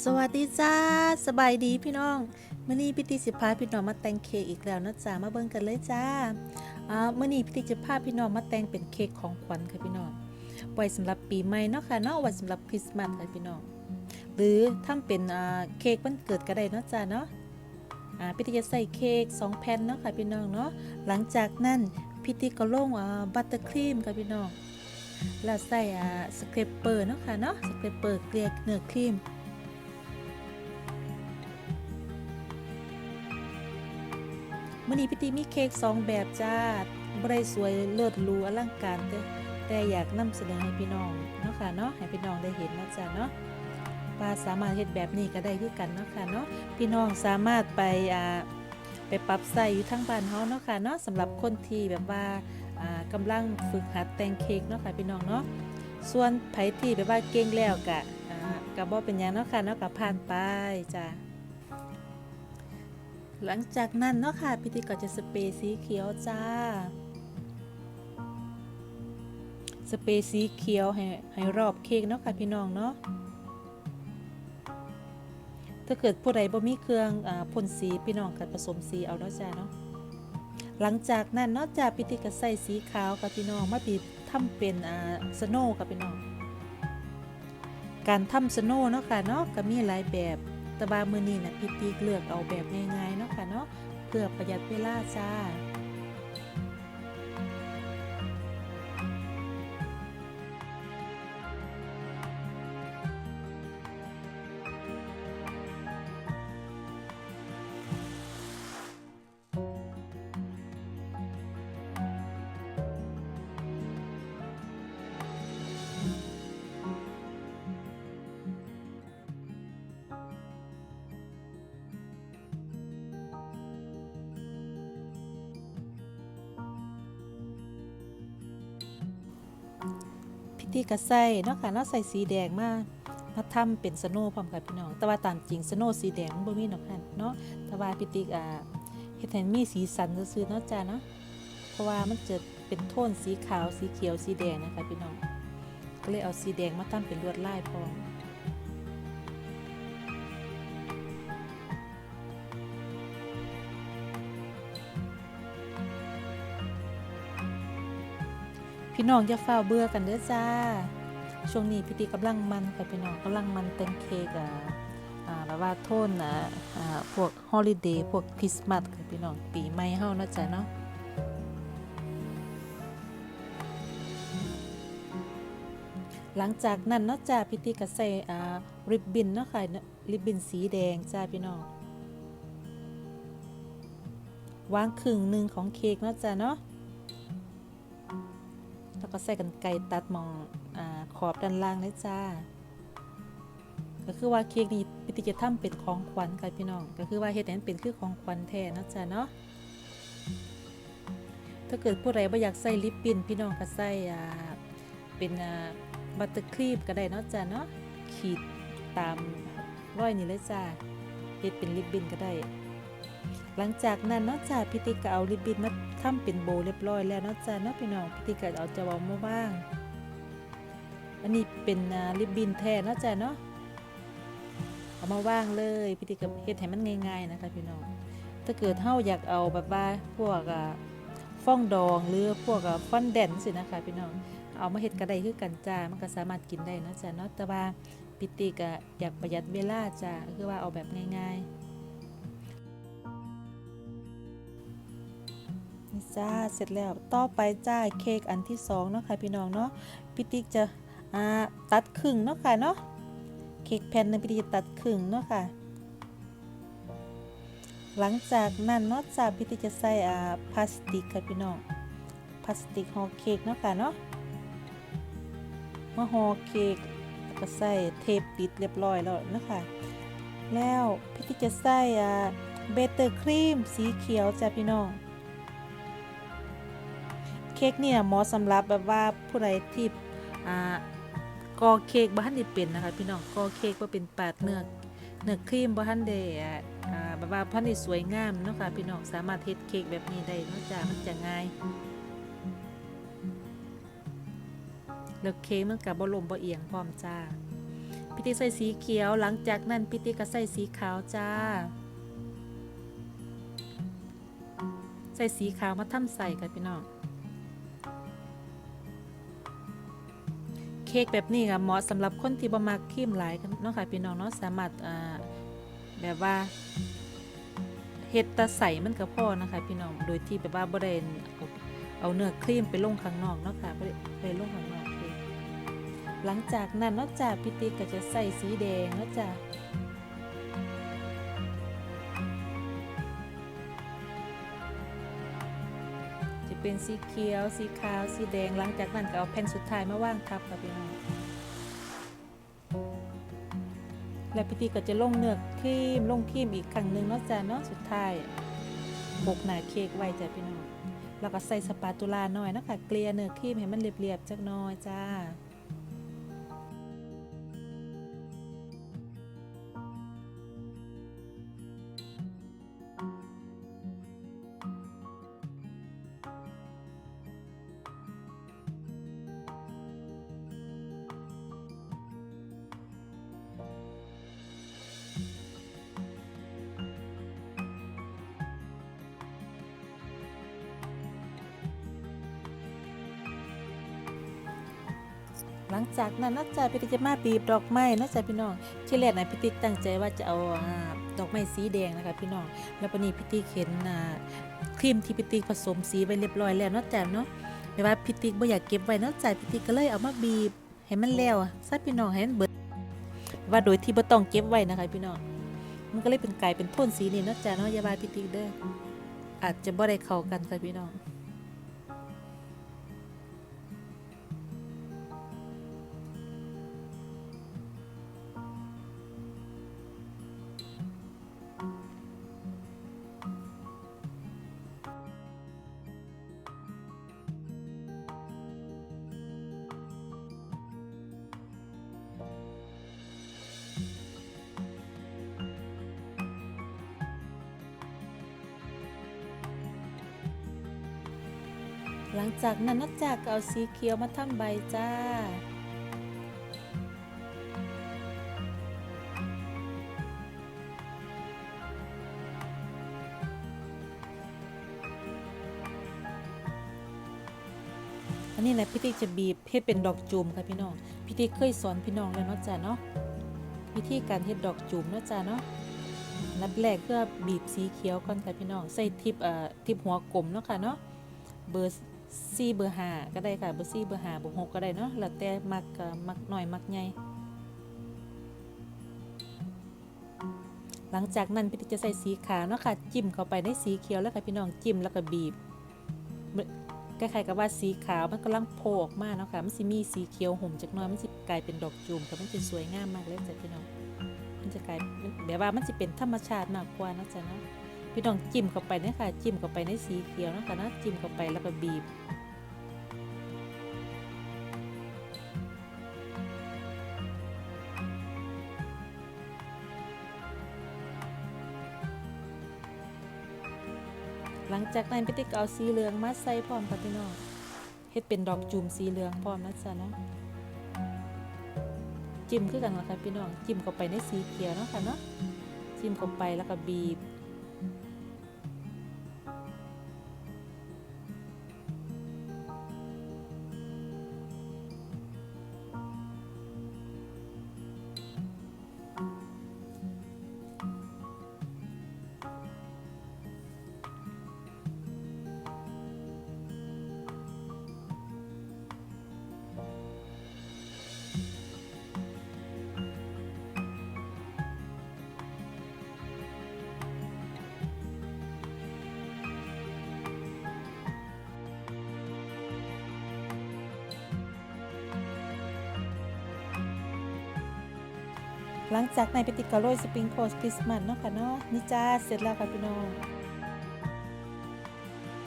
สวัสดีจ้าสบายดีพี่น้องมื่อนี้พิธีสิพาพี่น้องมาแต่งเค้กอีกแล้วนะจ๊ะมาเบิ่งกันเลยจ้าอ่ามื่อนี้พิธีจะพาพี่น้องมาแต่งเป็นเค้กของขวัญค่ะพี่น้องไว้สำหรับปีใหม่เนาะค่ะเนาะไว้สำหรับคริสต์มาสค่ะพี่น้องหรือทำเป็นเค้กวันเกิดก็ได้เนาะจ้าเนาะพิธีจะใส่เค้กสองแผ่นเนาะค่ะพี่น้องเนาะหลังจากนั้นพิธีก็ลงบัตเตอร์ครีมค่ะพี่น้องแล้วใส่สเครปเปอร์เนาะค่ะเนาะสเครปเปอร์เกลี่ยเนื้อครีม มื่อนี้พี่ตีมีเค้กสองแบบจ้าบริสวยเลิศรูอลังการแต่แต่อยากนำเสนอให้พี่น้องเนาะค่ะเนาะให้พี่น้องได้เห็นนะจ้าเนาะว่าสามารถเฮ็ดแบบนี้ก็ได้คือกันเนาะค่ะเนาะพี่น้องสามารถไปอ่าไปปรับใส่อยู่ทั้งบ้านเฮาเนาะค่ะเนาะสำหรับคนที่แบบว่าอ่ากำลังฝึกหัดแต่งเค้กเนาะค่ะพี่น้องเนาะส่วนไผที่แบบว่าเก่งแล้วก็อ่าก็บ่เป็นหยังเนาะค่ะเนาะก็ผ่านไปจ้า หลังจากนั้นเนาะค่ะพิธีก็จะสเปรย์สีเขียวจ้า สเปรย์สีเขียวให้ให้รอบเค้กเนาะค่ะพี่น้องเนาะถ้าเกิดผู้ใดบ่มีเครื่องอาพ่นสีพี่น้องก็ผสมสีเอาเนาะจ้าเนาะหลังจากนั้นเนาะจ้าพิธีก็ใส่สีขาวกับพี่น้องมาปิดทำเป็นอ่าสโนว์กับพี่น้องการทำสโนว์เนาะค่ะเนาะก็มีหลายแบบ แต่บามือนี้นะพี่ตีเลือกเอาแบบง่ายๆเนาะค่ะเนาะเพื่อประหยัดเวลาจ้า ที่กระใส่เนาะค่ะเนาะใส่สีแดงมามาทำเป็นสโนว์พร้อมกับพี่น้อง แต่ว่าตามจริงสโนว์สีแดงบ่มีดอกค่ะเนาะแต่ว่าพิธีอ่าเฮ็ดให้มีสีสันซื่อๆเนาะจ้าเนาะเพราะว่ามันจะเป็นโทนสีขาวสีเขียวสีแดงนะคะพี่น้องก็เลยเอาสีแดงมาทำเป็นลวดลายพร้อม พี่น้องอย่าเฝ้าเบื่อกันเด้อจ้า ช่วงนี้พิธีกำลังมันค่ะพี่น้องกำลังมันแต่งเค้กอ่าอ่าแบบว่าโทนอ่าอ่าพวกฮอลิเดย์พวกคริสต์มาสค่ะพี่น้องปีใหม่เฮาเนาะจ้ะเนาะหลังจากนั้นเนาะจ้าพิธีก็ใส่อ่าริบบิ้นเนาะค่ะริบบิ้นสีแดงจ้าพี่น้องวางครึ่งหนึ่งของเค้กเนาะจ้าเนาะ แล้วก็ใส่กันไก่ตัดมองอขอบด้านล่างเลยจ้า ก็คือว่าเค้กนี้พิธีจะทำเป็นของขวัญค่ะพี่น้อง ก็คือว่าเฮ็ดให้นเป็นคือของขวัญแท้นาะจ้าเนาะถ้าเกิดผู้ใดบ่อยากใส่ลิปปิ้นพี่น้องก็ใส่เป็นบัตเตอร์ครีมก็ได้เนาะจ้าเนาะขีดตามรอยนี้เลยจ้าเฮ็ดเป็นลิปบิ้นก็ได้ หลังจากนั้นเนาะจ้าพิธีก็เอาริบบิ้นมาทำเป็นโบเรียบร้อยแล้วเนาะจ้าเนาะพี่น้องพิธีก็เอาจะวางมาบ้าง อันนี้เป็นริบบิ้นแท้เนาะจ้าเนาะเอามาว่างเลยพิธีก็เฮ็ดให้มันง่าย ๆนะคะพี่น้องถ้าเกิดเฮาอยากเอาแบบว่าพวกอ่าฟ้องดองหรือพวกอ่าฟอนแดนสินะคะพี่น้องเอามาเฮ็ดก็ได้คือกันจ้ามันก็สามารถกินได้เนาะจ้าเนาะแต่ว่าพิธีก็อยากประหยัดเวลาจ้าคือว่าเอาแบบง่าย ๆ จ้าเสร็จแล้วต่อไปจ้าเค้กอันที่สองเนาะค่ะพี่น้องเนาะพี่ติ๊กจะอ่าตัดครึ่งเนาะค่ะเนาะเค้กแผ่นหนึงพี่ติ๊กจะตัดครึ่งเนาะค่ะ หลังจากนั้นเนาะจ้าพี่ติ๊กจะใส่อ่าพลาสติกค่ะพี่น้องพลาสติกห่อเค้กเนาะค่ะเนาะมาห่อเค้กก็ใส่เทปปิดเรียบร้อยแล้วนะคะแล้วพี่ติ๊กจะใส่อ่าเบเตอร์ครีมสีเขียวจ้าพี่น้อง ค้กเนี่ยมาะสำหรับแบบว่าผู้ใดที่อ่ากอเค้กบ่ทันได้เป็นนะคะพี่น้องกอเค้กบ่เป็นปาดเนื้อเนื้อครีมบ่ทันได้อ่าแบบว่าพันได้สวยงามเนาะค่ะพี่น้องสามารถเฮ็ดเค้กแบบนี้ได้เนาะจ้ามันจะง่ายแล้วเค้กมันก็บ่ล้มบ่เอียงพร้อมจ้าพี่ติ๊กใส่สีเขียวหลังจากนั้นพี่ติ๊กก็ใส่สีขาวจ้า ใส่สีขาวมาทำใส่กันพี่น้อง ค้กแบบนี้ก็เหมาะสำหรับคนที่บ่มักครีมหลายเนาะค่ะพี่น้องเนาะสามารถแบบว่าเฮ็ดตะใส่มันก็พอนะคะพี่น้อง โดยที่แบบว่าบ่ได้เอาเอาเนื้อครีมไปลงข้างนอกเนาะค่ะบ่ได้ไปลงข้างนอกเค้กหลังจากนั้นเนาะจ้ะพี่ติ๊กก็จะใส่สีแดงเนาะจ้ะ เป็นสีเขียว สีขาว สีแดง หลังจากนั้นก็เอาแผ่นสุดท้ายมาวางทับค่ะพี่น้องและพิธีก็จะลงเนื้อครีมลงครีมอีกครั้งหนึ่งนอกจากเนาะสุดท้ายบกหนาเค้กไว้จ้ะพี่น้องแล้วก็ใส่สปาตูลาหน่อยนะคะเกลี่ยเนื้อครีมให้มันเรียบๆจักหน่อยจ้า หลังจากนั้นนะจ๊ะพี่ติ๊กจะมาบีบดอกไม้นะจ๊ะพี่น้อง ที่แรกนะพี่ติ๊กตั้งใจว่าจะเอาดอกไม้สีแดงนะคะพี่น้อง แล้วปนี้พี่ติ๊กเห็นครีมที่พี่ติ๊กผสมสีไว้เรียบร้อยแล้วนาะจ๊ะเนาะแต่ว่าพี่ติ๊กบ่อยากเก็บไว้นาะจ๊ะพี่ติ๊กก็เลยเอามาบีบให้มันแล้วซะพี่น้องให้มันเบิดว่าโดยที่บ่ต้องเก็บไว้นะคะพี่น้อง มันก็เลยเป็นกลายเป็นโทนสีนี่นาะจ๊ะเนาะอย่าว่าพี่ติ๊กเด้ออาจจะบ่ได้เข้ากันค่ะพี่น้อง หลังจากนั้นนะจ๊ะก็เอาสีเขียวมาทำใบจ้า อันนี้แหละพี่ติ๊กจะบีบให้เป็นดอกจูมค่ะพี่น้อง พี่ติ๊กเคยสอนพี่น้องแล้วเนาะจ้ะเนาะ วิธีการเฮ็ดดอกจูมเนาะจ้ะเนาะนัดแรกเพื่อบีบสีเขียวก่อนค่ะพี่น้อง ใส่ทิปเอ่อทิปหัวกลมเนาะค่ะเนาะเบอร์ สี่เบอร์หาก็ได้ค่ะเบอร์สี่เบอร์หาเบอร์หกก็ได้เนาะแล้วแต่มักมักหน่อยมักใหญ่หลังจากนั้นพี่จะใส่สีขาวเนาะค่ะจิ้มเข้าไปในสีเขียวแล้วค่ะพี่น้องจิ้มแล้วก็บีบคล้ายๆกับว่าสีขาวมันกำลังโผล่ออกมาเนาะค่ะมันสิมีสีเขียวห่มจากน้อยมันสิกลายเป็นดอกจูมค่ะมันจะสวยงามมากเลยจ้ะพี่น้องมันจะกลายมันแบบว่ามันจะเป็นธรรมชาติมากกว่านะจ๊ะเนาะ พี่น้องจิ้มเข้าไปเนี่ยค่ะจิ้มเข้าไปในสีเขียวนะคะเนาะจิ้มเข้าไปแล้วก็บีบหลังจากนั้นพี่ติ๊กเอาสีเหลืองมาใส่พร้อมค่ะพี่น้องเฮ็ดเป็นดอกจูมสีเหลืองพร้อมนะจ๊ะเนาะจิ้มคือกันละค่ะพี่น้องจิ้มเข้าไปในสีเขียวนะคะเนาะจิ้มเข้าไปแล้วก็บีบ หลังจากในไปติดกระโรยสปริงโคสคริสต์มาสเนาะค่ะเนาะนี่จ้าเสร็จแล้วค่ะพี่น้อง